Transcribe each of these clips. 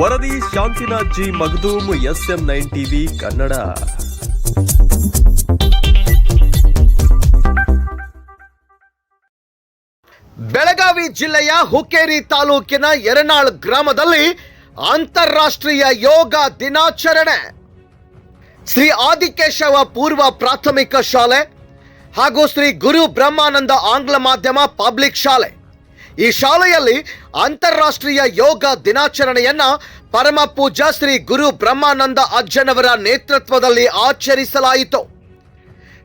ವರದಿ Shantinath G S M nine TV, Kannada. Belagavi ಜಿಲ್ಲೆಯ ಹುಕ್ಕೇರಿ ತಾಲೂಕಿನ ಎರನಾಳ್ ಗ್ರಾಮದಲ್ಲಿ ಅಂತಾರಾಷ್ಟ್ರೀಯ ಯೋಗ ದಿನಾಚರಣೆ. ಶ್ರೀ ಆದಿಕೇಶವ ಪೂರ್ವ ಪ್ರಾಥಮಿಕ ಶಾಲೆ ಹಾಗೂ ಶ್ರೀ ಗುರು ಬ್ರಹ್ಮಾನಂದ ಆಂಗ್ಲ ಮಾಧ್ಯಮ ಪಬ್ಲಿಕ್ ಶಾಲೆ. ಈ ಶಾಲೆಯಲ್ಲಿ ಅಂತಾರಾಷ್ಟ್ರೀಯ ಯೋಗ ದಿನಾಚರಣೆಯನ್ನ ಪರಮ ಪೂಜಾ ಶ್ರೀ ಗುರು ಬ್ರಹ್ಮಾನಂದ ಅಜ್ಜನವರ ನೇತೃತ್ವದಲ್ಲಿ ಆಚರಿಸಲಾಯಿತು.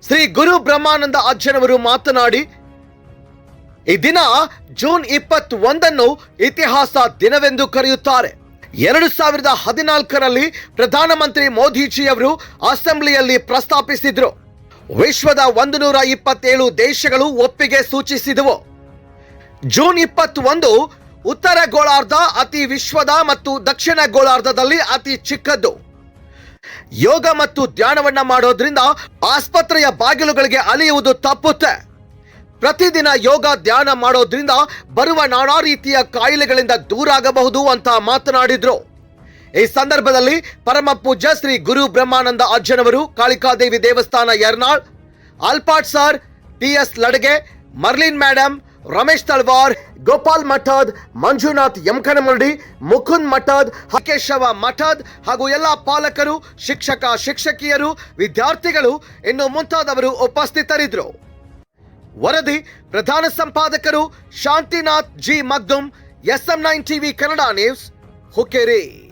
ಶ್ರೀ ಗುರು ಬ್ರಹ್ಮಾನಂದ ಅಜ್ಜನವರು ಮಾತನಾಡಿ, ಈ ದಿನ ಜೂನ್ ಇಪ್ಪತ್ತೊಂದನ್ನು ಇತಿಹಾಸ ದಿನವೆಂದು ಕರೆಯುತ್ತಾರೆ. ಎರಡು ಸಾವಿರದ ಹದಿನಾಲ್ಕರಲ್ಲಿ ಪ್ರಧಾನಮಂತ್ರಿ ಮೋದಿಜಿಯವರು ಅಸೆಂಬ್ಲಿಯಲ್ಲಿ ಪ್ರಸ್ತಾಪಿಸಿದ್ರು. ವಿಶ್ವದ ಒಂದು ನೂರ ಇಪ್ಪತ್ತೇಳು ದೇಶಗಳು ಒಪ್ಪಿಗೆ ಸೂಚಿಸಿದವು. ಜೂನ್ ಇಪ್ಪತ್ತೊಂದು ಉತ್ತರ ಗೋಳಾರ್ಧ, ಅತಿ ವಿಶ್ವದ ಮತ್ತು ದಕ್ಷಿಣ ಗೋಳಾರ್ಧದಲ್ಲಿ ಅತಿ ಚಿಕ್ಕದ್ದು. ಯೋಗ ಮತ್ತು ಧ್ಯಾನವನ್ನ ಮಾಡೋದ್ರಿಂದ ಆಸ್ಪತ್ರೆಯ ಬಾಗಿಲುಗಳಿಗೆ ಅಲಿಯುವುದು ತಪ್ಪುತ್ತೆ. ಪ್ರತಿದಿನ ಯೋಗ, ಧ್ಯಾನ ಮಾಡೋದ್ರಿಂದ ಬರುವ ನಾನಾ ರೀತಿಯ ಕಾಯಿಲೆಗಳಿಂದ ದೂರಾಗಬಹುದು ಅಂತ ಮಾತನಾಡಿದ್ರು. ಈ ಸಂದರ್ಭದಲ್ಲಿ ಪರಮ ಪೂಜ್ಯ ಶ್ರೀ ಗುರು ಬ್ರಹ್ಮಾನಂದ ಅಜ್ಜನವರು ಕಾಳಿಕಾದೇವಿ ದೇವಸ್ಥಾನ Yarnal ಆಲ್ಪಾಟ್ sir T S Ladge, Merlin madam Ramesh Talwar Gopal Mathad, Manjunath Yamakanamaradi, Mukund Mathad ಹಕೇಶವ Mathad ಹಾಗೂ ಎಲ್ಲ ಪಾಲಕರು, ಶಿಕ್ಷಕ, ಶಿಕ್ಷಕಿಯರು, ವಿದ್ಯಾರ್ಥಿಗಳು, ಇನ್ನು ಮುಂತಾದವರು ಉಪಸ್ಥಿತರಿದ್ದರು. ವರದಿ, ಪ್ರಧಾನ ಸಂಪಾದಕರು Shantinath G Magdum, S M nine TV Kannada news, Hukkeri.